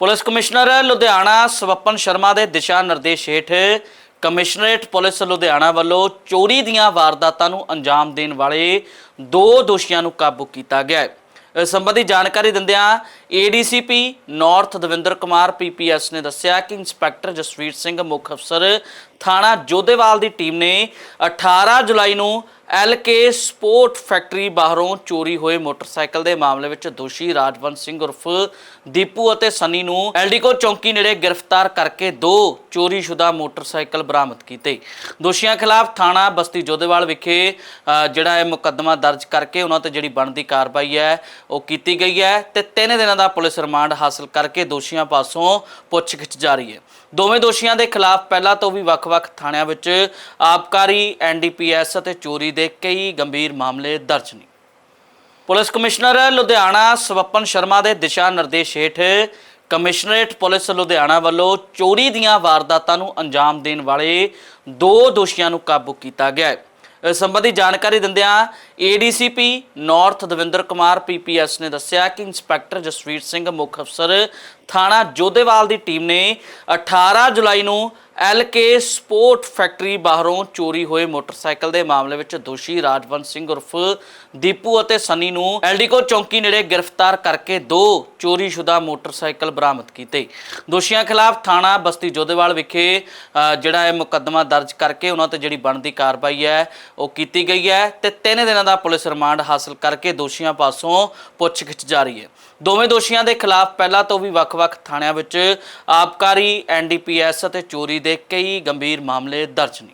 Police commissioner Ludhiana Swapan Sharma ਦੇ ਦਿਸ਼ਾ ਨਿਰਦੇਸ਼ ਹੇਠ ਕਮਿਸ਼ਨਰੇਟ ਪੁਲਿਸ ਲੁਧਿਆਣਾ ਵੱਲੋਂ ਚੋਰੀ ਦੀਆਂ ਵਾਰਦਾਤਾਂ ਨੂੰ ਅੰਜਾਮ ਦੇਣ ਵਾਲੇ ਦੋ ਦੋਸ਼ੀਆਂ ਨੂੰ ਕਾਬੂ ਕੀਤਾ ਗਿਆ ਹੈ। ਇਸ ਸੰਬੰਧੀ ਜਾਣਕਾਰੀ ਦਿੰਦਿਆਂ ADCP north Davinder Kumar PPS ਨੇ ਦੱਸਿਆ ਕਿ ਇੰਸਪੈਕਟਰ ਜਸਵੀਰ ਸਿੰਘ ਮੁੱਖ ਅਫਸਰ ਥਾਣਾ ਜੋਧੇਵਾਲ ਦੀ ਟੀਮ ਨੇ 18 ਜੁਲਾਈ ਨੂੰ ਐਲਕੇ ਸਪੋਰਟ ਫੈਕਟਰੀ ਬਾਹਰੋਂ ਚੋਰੀ ਹੋਏ ਮੋਟਰਸਾਈਕਲ ਦੇ ਮਾਮਲੇ ਵਿੱਚ ਦੋਸ਼ੀ ਰਾਜਵੰਤ ਸਿੰਘ ਉਰਫ ਦੀਪੂ ਅਤੇ ਸਨੀ ਨੂੰ ਐਲਡੀਕੋ ਚੌਂਕੀ ਨੇੜੇ ਗ੍ਰਿਫਤਾਰ ਕਰਕੇ ਦੋ ਚੋਰੀਸ਼ੁਦਾ ਮੋਟਰਸਾਈਕਲ ਬਰਾਮਦ ਕੀਤੇ। ਦੋਸ਼ੀਆਂ ਖਿਲਾਫ ਥਾਣਾ ਬਸਤੀ ਜੋਧੇਵਾਲ ਵਿਖੇ ਜਿਹੜਾ ਇਹ ਮੁਕੱਦਮਾ ਦਰਜ ਕਰਕੇ ਉਹਨਾਂ ਤੇ ਜਿਹੜੀ ਬਣਦੀ ਕਾਰਵਾਈ ਹੈ, ਉਹ ਕੀਤੀ ਗਈ ਹੈ ਤੇ ਤਿੰਨ ਦਿਨਾਂ ਦਾ ਪੁਲਿਸ ਰਿਮਾਂਡ ਹਾਸਲ ਕਰਕੇ ਦੋਸ਼ੀਆਂ ਪਾਸੋਂ ਪੁੱਛਗਿੱਛ ਜਾਰੀ ਹੈ। ਦੋਵੇਂ ਦੋਸ਼ੀਆਂ ਦੇ ਖਿਲਾਫ ਪਹਿਲਾਂ ਤੋਂ ਵੀ ਵੱਖ-ਵੱਖ ਥਾਣਿਆਂ ਵਿੱਚ ਆਬਕਾਰੀ ਐਨਡੀਪੀਐਸ ਅਤੇ ਚੋਰੀ ਦੇ ਕਈ ਗੰਭੀਰ ਮਾਮਲੇ ਦਰਜ ਨੇ। ਪੁਲਿਸ ਕਮਿਸ਼ਨਰ ਲੁਧਿਆਣਾ ਸਵਪਨ ਸ਼ਰਮਾ ਦੇ ਦਿਸ਼ਾ ਨਿਰਦੇਸ਼ ਹੇਠ ਕਮਿਸ਼ਨਰੇਟ ਪੁਲਿਸ ਲੁਧਿਆਣਾ ਵੱਲੋਂ ਚੋਰੀ ਦੀਆਂ ਵਾਰਦਾਤਾਂ ਨੂੰ ਅੰਜਾਮ ਦੇਣ ਵਾਲੇ ਦੋ ਦੋਸ਼ੀਆਂ ਨੂੰ ਕਾਬੂ ਕੀਤਾ ਗਿਆ ਹੈ। ਇਸ ਸੰਬੰਧੀ ਜਾਣਕਾਰੀ ਦਿੰਦਿਆਂ ADCP north Davinder Kumar PPS ਨੇ ਦੱਸਿਆ ਕਿ ਇੰਸਪੈਕਟਰ ਜਸਵੀਰ ਸਿੰਘ ਮੁੱਖ ਅਫਸਰ ਥਾਣਾ ਜੋਧੇਵਾਲ ਦੀ ਟੀਮ ਨੇ 18 ਜੁਲਾਈ ਨੂੰ ਐਲਕੇ ਸਪੋਰਟ ਫੈਕਟਰੀ ਬਾਹਰੋਂ ਚੋਰੀ ਹੋਏ ਮੋਟਰਸਾਈਕਲ ਦੇ ਮਾਮਲੇ ਵਿੱਚ ਦੋਸ਼ੀ ਰਾਜਵੰਤ ਸਿੰਘ ਉਰਫ ਦੀਪੂ ਅਤੇ ਸਨੀ ਨੂੰ ਐਲਡੀਕੋ ਚੌਂਕੀ ਨੇੜੇ ਗ੍ਰਿਫਤਾਰ ਕਰਕੇ ਦੋ ਚੋਰੀशुदा ਮੋਟਰਸਾਈਕਲ ਬਰਾਮਦ ਕੀਤੇ। ਦੋਸ਼ੀਆਂ ਖਿਲਾਫ ਥਾਣਾ ਬਸਤੀ ਜੋਧੇਵਾਲ ਵਿਖੇ ਜਿਹੜਾ ਹੈ ਮੁਕੱਦਮਾ ਦਰਜ ਕਰਕੇ ਉਹਨਾਂ ਤੇ ਜਿਹੜੀ ਬਣਦੀ ਕਾਰਵਾਈ ਹੈ, ਉਹ ਕੀਤੀ ਗਈ ਹੈ ਤੇ ਤਿੰਨ ਦਿਨਾਂ ਦਾ ਪੁਲਿਸ ਰਿਮਾਂਡ ਹਾਸਲ ਕਰਕੇ ਦੋਸ਼ੀਆਂ ਪਾਸੋਂ ਪੁੱਛਗਿੱਛ ਜਾਰੀ ਹੈ। ਦੋਵੇਂ ਦੋਸ਼ੀਆਂ ਦੇ ਖਿਲਾਫ ਪਹਿਲਾਂ ਤੋਂ ਵੀ ਵੱਖ-ਵੱਖ ਥਾਣਿਆਂ ਵਿੱਚ ਆਬਕਾਰੀ ਐਨਡੀਪੀਐਸ ਅਤੇ ਚੋਰੀ ਦੇ ਕਈ ਗੰਭੀਰ ਮਾਮਲੇ ਦਰਜ ਨੇ।